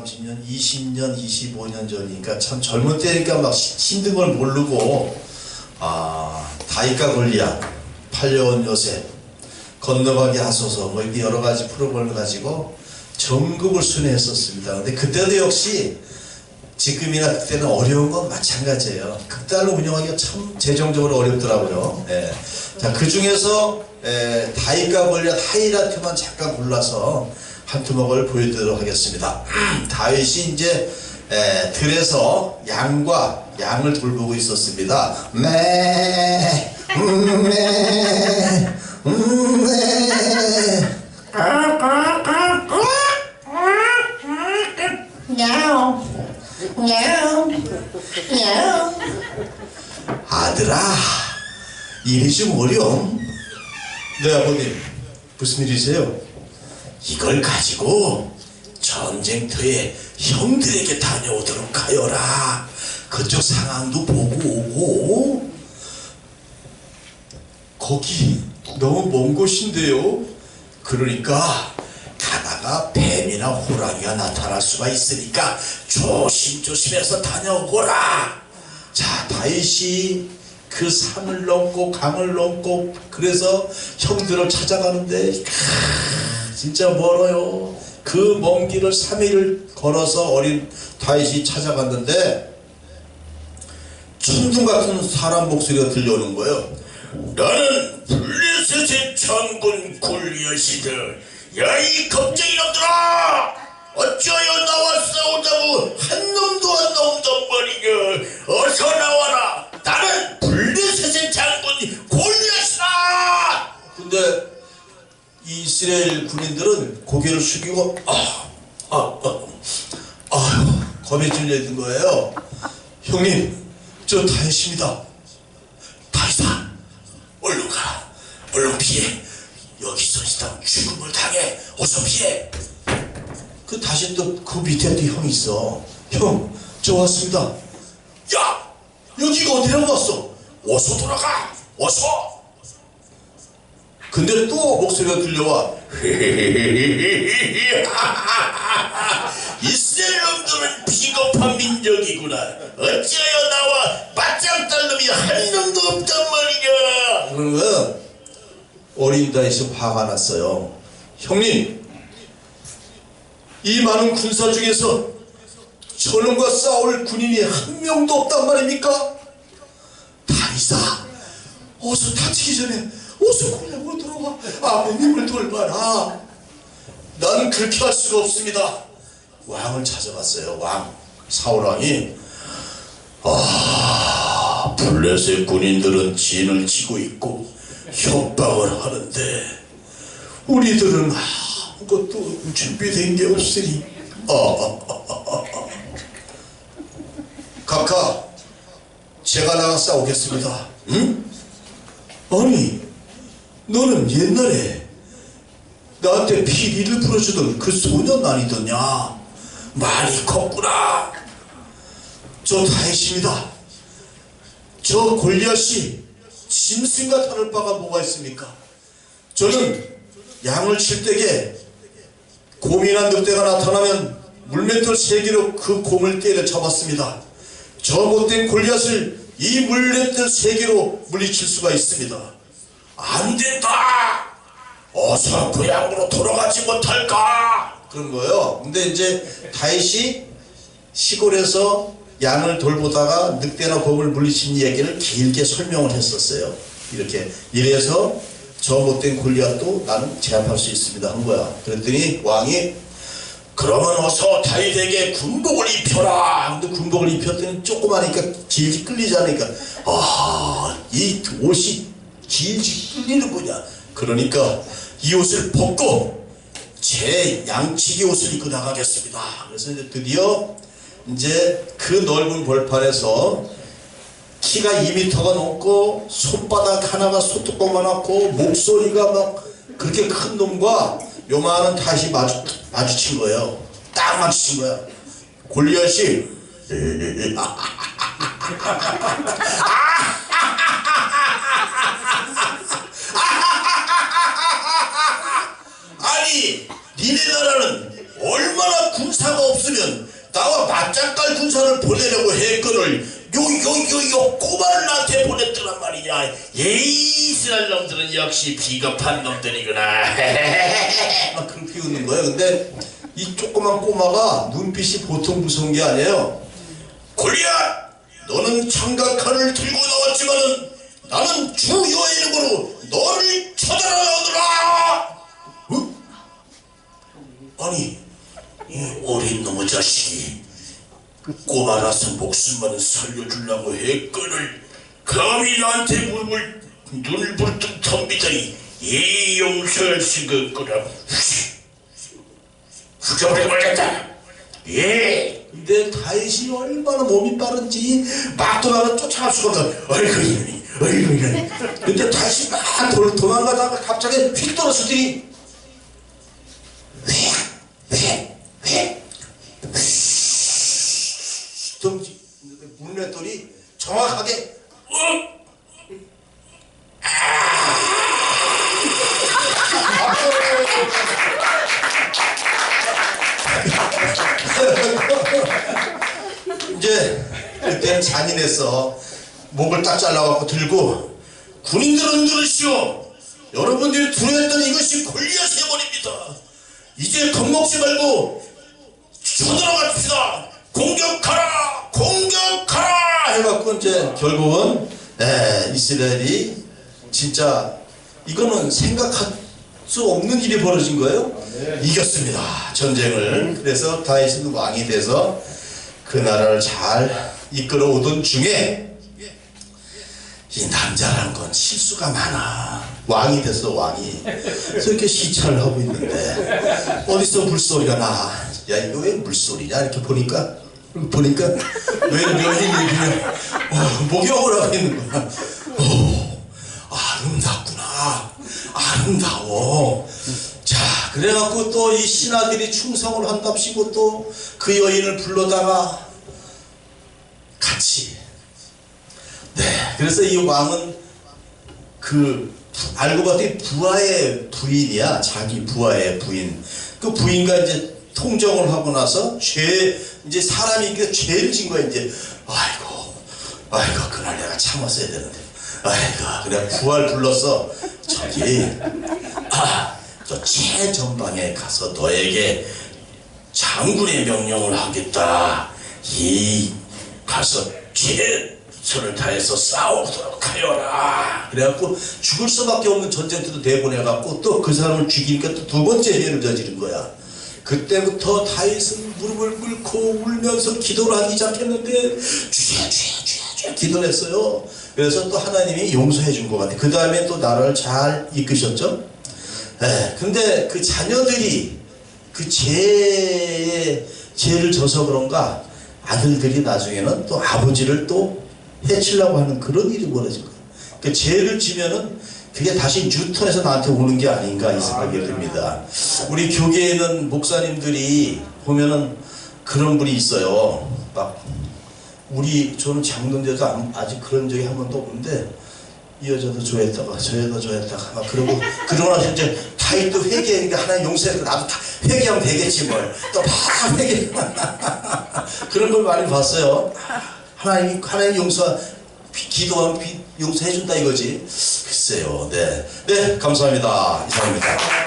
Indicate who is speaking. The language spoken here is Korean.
Speaker 1: 30년, 20년, 25년 전이니까 참 젊은 때니까 막 시- 힘든 걸 모르고 아 다이카 골리앗, 팔려온 요셉, 건너가게 하소서 뭐 이렇게 여러 가지 프로그램을 가지고 전국을 순회했었습니다. 근데 그때도 역시 지금이나 그때는 어려운 건 마찬가지예요. 극단을 운영하기가 참 재정적으로 어렵더라고요. 예. 자, 그 중에서 에, 다이가 걸려 하이라트만 잠깐 골라서 한 투목을 보여드리도록 하겠습니다. 다윗이 이제 에, 들에서 양과 양을 돌보고 있었습니다. 매, 음, 매, 음, 매. 아들아, 일이 좀 어려움. 네, 아버님. 무슨 일이세요? 이걸 가지고 전쟁터에 형들에게 다녀오도록 하여라. 그쪽 상황도 보고 오고. 거기 너무 먼 곳인데요. 그러니까 가다가 뱀이나 호랑이가 나타날 수가 있으니까 조심조심해서 다녀오거라. 자, 다윗이 그 산을 넘고 강을 넘고 그래서 형들을 찾아가는데 캬, 진짜 멀어요. 그 먼 길을 3일을 걸어서 어린 다윗이 찾아갔는데 천둥 같은 사람 목소리가 들려오는 거예요.
Speaker 2: 나는 블레셋의 장군 골리앗이다. 야이 겁쟁이 놈들아! 어쩌여 나와 싸우자고 한 놈도 안 나온단 말이냐? 어서 나와라. 이
Speaker 1: 이스라엘 군인들은 고개를 숙이고 아, 아, 아, 아유 겁에 질려있는 거예요. 형님, 저 다윗입니다.
Speaker 2: 다이사, 얼른 가라. 얼른 피해. 여기서 있다 죽음을 당해. 어서 피해.
Speaker 1: 그 다시 또 그 밑에 또 형이 있어. 형, 저 왔습니다.
Speaker 2: 야,
Speaker 1: 여기가 어디라고 왔어?
Speaker 2: 어서 돌아가. 어서.
Speaker 1: 근데 또 목소리가 들려와.
Speaker 2: 이스라엘 놈들은 비겁한 민족이구나. 어찌하여 나와 맞짱 딸 놈이 한 놈도 없단 말이냐.
Speaker 1: 그러면 어린 다윗이 화가 났어요. 형님, 이 많은 군사 중에서 저놈과 싸울 군인이 한 명도 없단 말입니까? 다윗아, 어서 다치기 전에 고향으로 돌아와 아버님을 돌봐라. 나는 그렇게 할 수가 없습니다. 왕을 찾아갔어요. 왕 사울 왕이
Speaker 2: 블레셋 군인들은 진을 치고 있고 협박을 하는데
Speaker 1: 우리들은 아무것도 준비된 게 없으니 어, 각하 제가 나가 싸우겠습니다 응? 아니 너는 옛날에 나한테 피리를 불어주던 그 소년 아니더냐 말이 컸구나 저 다윗입니다 저 골리앗이 짐승과 다를 바가 뭐가 있습니까 저는 양을 칠 때에 곰이나 늑대가 나타나면 물맷돌 세 개로 그 곰을 때려 잡았습니다. 저 못된 골리앗을 이 물맷돌 세 개로 물리칠 수가 있습니다.
Speaker 2: 안 된다. 어서 고향으로 돌아가지 못할까?
Speaker 1: 그런 거예요. 근데 이제 다윗이 시골에서 양을 돌보다가 늑대나 곰을 물리친 얘기를 길게 설명을 했었어요. 이렇게 이래서 저 못된 골리앗도 나는 제압할 수 있습니다 한 거야. 그랬더니 왕이
Speaker 2: 그러면 어서 다윗에게 군복을 입혀라.
Speaker 1: 근데 군복을 입혔더니 조그마니까 질질 끌리지 않으니까 아, 이 옷이 질질 끌리는구나. 그러니까 이 옷을 벗고 제 양치기 옷을 입고 나가겠습니다. 그래서 이제 드디어 이제 그 넓은 벌판에서 키가 2미터가 넘고 손바닥 하나가 소뚜껑만하고 목소리가 막 그렇게 큰 놈과 요만한 다시 마주, 마주친 거예요. 딱 마주친 거야. 골리앗이
Speaker 2: 아 니, 니네 나라는 얼마나 군사가 없으면 나와 맞짱깔 군사를 보내려고 했거늘 요요요요 꼬마를 나한테 보냈더란 말이냐 예이 이스라엘 놈들은 역시 비겁한 놈들이구나
Speaker 1: 아, 그렇게 웃는 거예요. 근데 이 조그만 꼬마가 눈빛이 보통 무서운 게 아니에요.
Speaker 2: 골리앗 너는 창각칼을 들고 나왔지만은 나는 주 이름으로 너를 쳐들어오더라 어? 아니 이 어린 놈의 자식이 꼬마라서 목숨만 살려주려고 했거늘 감히 나한테 무릎을 눈을 부르듯 덤비다니 이 용서할 수가 없구나. 후져버려버렸다? 예.
Speaker 1: 근데 다윗이 얼마나 몸이 빠른지 막 도망을 쫓아갈 수가 없어.
Speaker 2: 어이구 이놈이 어이구 이놈이
Speaker 1: 근데 다시 막 돌, 도망가다가 갑자기 휙 떨어지더니
Speaker 2: 왜?
Speaker 1: 덩지 문맷돌이 정확하게
Speaker 2: 어?
Speaker 1: 이제 그때는 잔인해서 목을 딱 잘라갖고 들고
Speaker 2: 군인들은 들으시오. 여러분들이 두려웠던 이것이 골리앗의 머리입니다. 이제 겁먹지 말고 쳐들어갑시다. 공격하라! 공격하라
Speaker 1: 해갖고 이제 결국은 에, 이스라엘이 진짜 이거는 생각할 수 없는 일이 벌어진 거예요. 이겼습니다. 전쟁을. 그래서 다윗은 왕이 돼서 그 나라를 잘 이끌어 오던 중에 이 남자라는 건 실수가 많아. 왕이 됐어 왕이. 그래서 이렇게 시찰을 하고 있는데 어디서 물소리가 나. 야 이거 왜 물소리냐 이렇게 보니까 보니까 왜 여인이 그냥 어, 목욕을 하고 있는 거야. 오, 아름답구나. 아름다워. 자, 그래갖고 또 이 신하들이 충성을 한답시고 또 그 여인을 불러다가 같이. 네, 그래서 이 왕은 그 부- 알고 봤더니 부하의 부인이야. 자기 부하의 부인. 그 부인과 이제 통정을 하고 나서 죄 이제 사람이 그 죄를 진 거야 이제. 아이고, 아이고 그날 내가 참았어야 되는데. 아이고 그래 부하를 불러서 저기 아저 최전방에 가서 너에게 장군의 명령을 하겠다. 이 가서 최선을 다해서 싸우도록 하여라. 그래갖고 죽을 수밖에 없는 전쟁터도 내보내갖고 또 그 사람을 죽이니까 또 두 번째 죄를 저지른 거야. 그때부터 다윗은 무릎을 꿇고 울면서 기도를 하기 시작했는데 주여 주여 주여 주여 기도를 했어요. 그래서 또 하나님이 용서해 준 것 같아. 그 다음에 또 나라를 잘 이끄셨죠. 예, 근데 그 자녀들이 그 죄에 죄를 져서 그런가 아들들이 나중에는 또 아버지를 또 해치려고 하는 그런 일이 벌어진 거예요. 그 죄를 지면은 그게 다시 뉴턴에서 나한테 오는 게 아닌가 이 생각이 듭니다. 우리 교계에는 목사님들이 보면은 그런 분이 있어요. 막 우리 저는 장로인데도 안- 아직 그런 적이 한 번도 없는데 이 여자도 좋아했다가 저 여자도 좋아했다가 막 그러고 그러고 나서 이제 타이도 회개하니까 하나님 용서해서 나도 다 회개하면 되겠지 뭘또막 회개 그런 걸 많이 봤어요. 하나님 하나님 용서 비- 기도하면 비- 용서해 준다 이거지? 글쎄요. 네 네 감사합니다. 이상입니다.